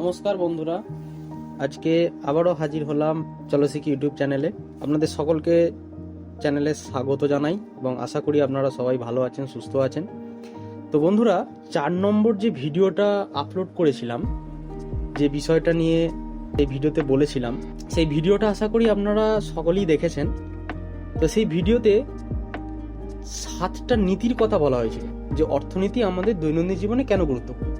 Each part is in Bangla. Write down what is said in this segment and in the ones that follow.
নমস্কার বন্ধুরা। আজকে আবারও হাজির হলাম চলো শিখি ইউটিউব চ্যানেলে। আপনাদের সকলকে চ্যানেলে স্বাগত জানাই এবং আশা করি আপনারা সবাই ভালো আছেন, সুস্থ আছেন। তো বন্ধুরা, চার নম্বর যে ভিডিওটা আপলোড করেছিলাম, যে বিষয়টা নিয়ে এই ভিডিওতে বলেছিলাম, সেই ভিডিওটা আশা করি আপনারা সকলেই দেখেছেন। তো সেই ভিডিওতে সাতটা নীতির কথা বলা হয়েছিল, যে অর্থনীতি আমাদের দৈনন্দিন জীবনে কেন গুরুত্বপূর্ণ?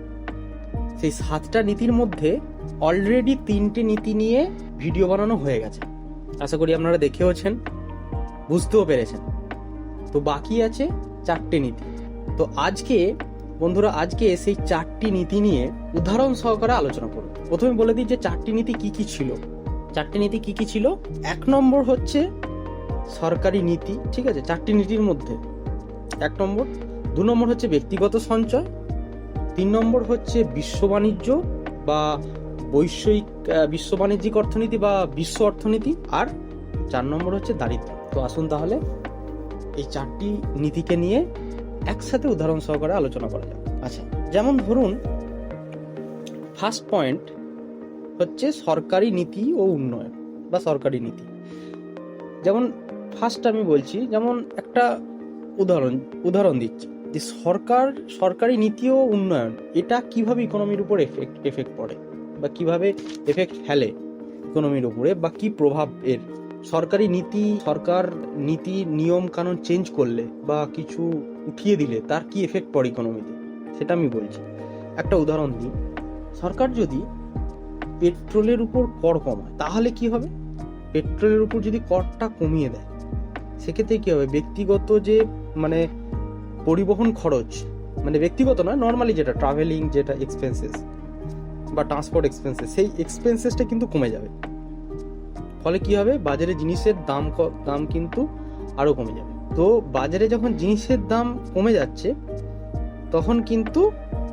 সেই সাতটা নীতির মধ্যে অলরেডি তিনটে নীতি নিয়ে ভিডিও বানানো হয়ে গেছে। আশা করি আপনারা দেখেওছেন, বুঝতেও পেরেছেন। তো বাকি আছে চারটে নীতি। তো আজকে, বন্ধুরা, আজকে সেই চারটি নীতি নিয়ে উদাহরণ সহকারে আলোচনা করব। প্রথমে বলে দিই যে চারটি নীতি কি কি ছিল। চারটি নীতি কি কি ছিল? এক নম্বর হচ্ছে সরকারি নীতি, ঠিক আছে? চারটি নীতির মধ্যে। এক নম্বর। দু নম্বর হচ্ছে ব্যক্তিগত সঞ্চয়। তিন নম্বর হচ্ছে বিশ্ব বাণিজ্য বা বৈষয়িক বিশ্ব বাণিজ্যিক অর্থনীতি বা বিশ্ব অর্থনীতি আর চার নম্বর হচ্ছে দারিদ্র। তো আসুন তাহলে এই চারটি নীতিকে নিয়ে একসাথে উদাহরণ সহকারে আলোচনা করা যাক। আচ্ছা যেমন ধরুন ফার্স্ট পয়েন্ট হচ্ছে সরকারি নীতি ও উন্নয়ন বা সরকারি নীতি। যেমন ফার্স্ট আমি বলছি, যেমন একটা উদাহরণ উদাহরণ দিচ্ছি। যে সরকার, সরকারি নীতি ও উন্নয়ন, এটা কীভাবে ইকোনমির উপর এফেক্ট এফেক্ট পড়ে বা কীভাবে এফেক্ট ফেলে ইকোনমির উপরে বা কি প্রভাব এর? সরকারি নীতি, সরকার নীতি, নিয়ম, কানুন চেঞ্জ করলে বা কিছু উঠিয়ে দিলে তার কি এফেক্ট পড়ে ইকোনমিতে সেটা আমি বলছি। একটা উদাহরণ দিই। সরকার যদি পেট্রোলের উপর কর কমায়, তাহলে কি হবে? পেট্রোলের উপর যদি করটা কমিয়ে দেয়, সেক্ষেত্রে কি হবে? ব্যক্তিগত যে মানে পরিবহন খরচ মানে ব্যক্তিগত নয় নর্মালি যেটা ট্রাভেলিং যেটা এক্সপেন্সেস বা ট্রান্সপোর্ট এক্সপেন্সেস সেই এক্সপেন্সেসটা কিন্তু কমে যাবে। ফলে কি হবে? বাজারে জিনিসের দাম দাম কিন্তু আরও কমে যাবে। তো বাজারে যখন জিনিসের দাম কমে যাচ্ছে, তখন কিন্তু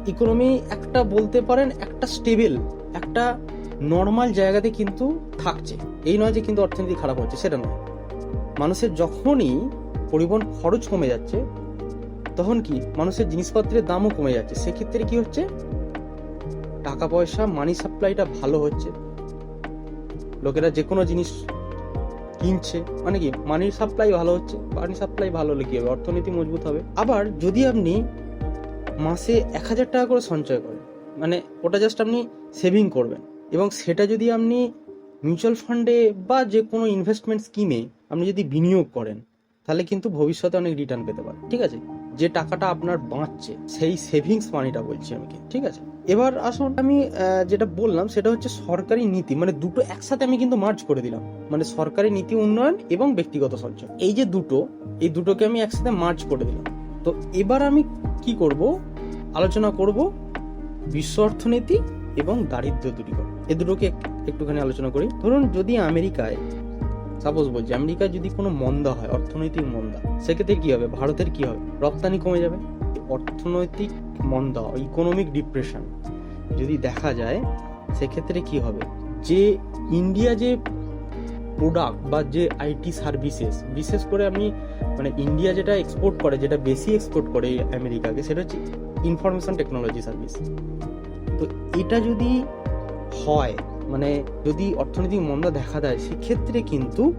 ইকোনমি একটা বলতে পারেন একটা স্টেবল একটা নর্মাল জায়গাতে কিন্তু থাকছে। এই নয় যে কিন্তু অর্থনীতি খারাপ হচ্ছে, সেটা নয়। মানুষের যখনই পরিবহন খরচ কমে যাচ্ছে তখন কি মানুষের জিনিসপত্রের দামও কমে যাচ্ছে? সেক্ষেত্রে কি হচ্ছে? টাকা পয়সা মানি সাপ্লাইটা ভালো হচ্ছে। লোকেরা যে কোনো জিনিস কিনছে মানে কি মানির সাপ্লাই ভালো হচ্ছে মানি সাপ্লাই ভালো হলে কি হবে? অর্থনীতি মজবুত হবে। আবার যদি আপনি মাসে এক হাজার টাকা করে সঞ্চয় করেন মানে ওটা জাস্ট আপনি সেভিং করবেন এবং সেটা যদি আপনি মিউচুয়াল ফান্ডে বা যে কোনো ইনভেস্টমেন্ট স্কিমে আপনি যদি বিনিয়োগ করেন তাহলে কিন্তু ভবিষ্যতে অনেক রিটার্ন পেতে পারেন ঠিক আছে? যে টাকাটা আপনার বাঁচছে, সেই সেভিংস মানিটা বলছি আমি ঠিক আছে? এবার আসুন, আমি যেটা বললাম সেটা হচ্ছে সরকারি নীতি। মানে দুটো একসাথে আমি কিন্তু মার্চ করে দিলাম। মানে সরকারি নীতি উন্নয়ন এবং ব্যক্তিগত সঞ্চয়। এই যে দুটো, এই দুটোকে আমি একসাথে মার্চ করে দিলাম। তো এবার আমি কি করব? আলোচনা করব বিশ্ব অর্থনীতি এবং দারিদ্র দূরীকরণ। এ দুটোকে একটুখানি আলোচনা করি। ধরুন যদি আমেরিকায় সাপোজ বলছি, আমেরিকায় যদি কোনো মন্দা হয়, অর্থনৈতিক মন্দা, সেক্ষেত্রে কী হবে? ভারতের কী হবে? রপ্তানি কমে যাবে। অর্থনৈতিক মন্দা ইকোনমিক ডিপ্রেশন যদি দেখা যায়, সেক্ষেত্রে কি হবে? যে ইন্ডিয়া যে প্রোডাক্ট বা যে আইটি সার্ভিসেস বিশেষ করে আমি মানে ইন্ডিয়া যেটা এক্সপোর্ট করে, যেটা বেশি এক্সপোর্ট করে আমেরিকাকে, সেটা হচ্ছে ইনফরমেশন টেকনোলজি সার্ভিস তো এটা যদি হয় মানে যদি অর্থনৈতিক মন্দা দেখা দেয়, সেক্ষেত্রে কিন্তু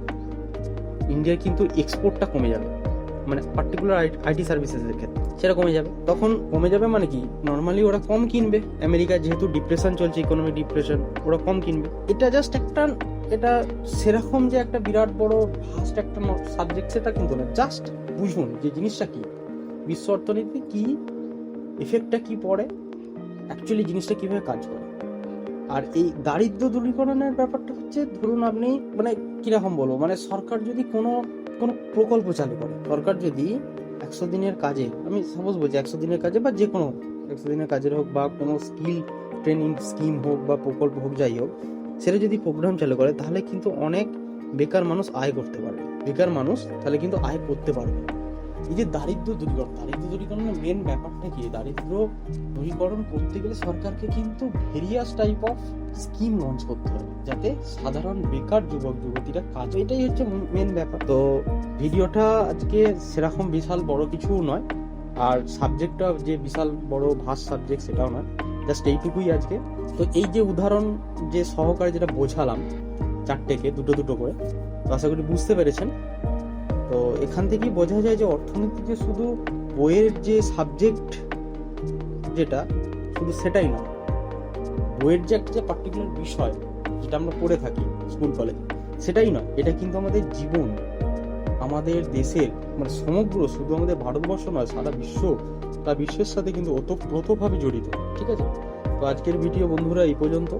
ইন্ডিয়ার কিন্তু এক্সপোর্টটা কমে যাবে। মানে পার্টিকুলার আইটি সার্ভিসেসের ক্ষেত্রে সেটা কমে যাবে। তখন কমে যাবে মানে কি? নর্মালি ওরা কম কিনবে। আমেরিকায় যেহেতু ডিপ্রেশন চলছে ইকোনমিক ডিপ্রেশন ওরা কম কিনবে। এটা জাস্ট একটা, এটা সেরকম যে একটা বিরাট বড় ফার্স্ট একটা সাবজেক্ট সেটা কিন্তু না। জাস্ট বুঝুন যে জিনিসটা কি? বিশ্ব অর্থনীতি কি এফেক্টটা কি পড়ে? অ্যাকচুয়ালি জিনিসটা কীভাবে কাজ করে? আর এই দারিদ্র দূরীকরণের ব্যাপারটা হচ্ছে, ধরুন আপনি মানে কীরকম বলব মানে সরকার যদি কোনো কোনো প্রকল্প চালু করে, সরকার যদি একশো দিনের কাজে, আমি সাপোজ বলছি একশো দিনের কাজে বা যে কোনো, একশো দিনের কাজের হোক বা কোনো স্কিল ট্রেনিং স্কিম হোক বা প্রকল্প হোক, যাই হোক, সেটা যদি প্রোগ্রাম চালু করে, তাহলে কিন্তু অনেক বেকার মানুষ আয় করতে পারবে। বেকার মানুষ তাহলে কিন্তু আয় করতে পারবে। এই যে দারিদ্র দূরীকরণ, দারিদ্র দূরীকরণের মেন ব্যাপারটা কি? দারিদ্র দূরীকরণ করতে গেলে সরকারকে কিন্তু various type of scheme launch করতে হবে, যাতে সাধারণ বেকার যুবক, যুবতীরা কাজ এটাই হচ্ছে মেন ব্যাপার। তো ভিডিওটা আজকে সেরকম বিশাল বড় কিছু নয়, আর সাবজেক্টটা যে বিশাল বড় ভাস সাবজেক্ট সেটাও নয় জাস্ট এইটুকুই আজকে। তো এই যে উদাহরণ, যে সহকারে যেটা বোঝালাম, চারটেকে, দুটো দুটো করে, তো আশা করি বুঝতে পেরেছেন। তো এখান থেকেই বোঝা যায় যে অর্থনীতি যে শুধু বইয়ের যে সাবজেক্ট যেটা, শুধু সেটাই নয়, বইয়ের যে একটা যে পার্টিকুলার বিষয় যেটা আমরা পড়ে থাকি স্কুল কলেজে সেটাই নয়। এটা কিন্তু আমাদের জীবন, আমাদের দেশের মানে সমগ্র শুধু আমাদের ভারতবর্ষ নয়, সারা বিশ্ব তা বিশ্বের সাথে কিন্তু ওতপ্রোতভাবে জড়িত, ঠিক আছে? তো আজকের ভিডিও বন্ধুরা এই পর্যন্ত।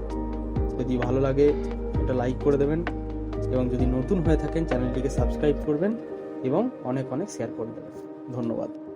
যদি ভালো লাগে এটা লাইক করে দেবেন এবং যদি নতুন হয়ে থাকেন, চ্যানেলটিকে সাবস্ক্রাইব করবেন। এবং অনেক অনেক শেয়ার করে দেবেন। ধন্যবাদ।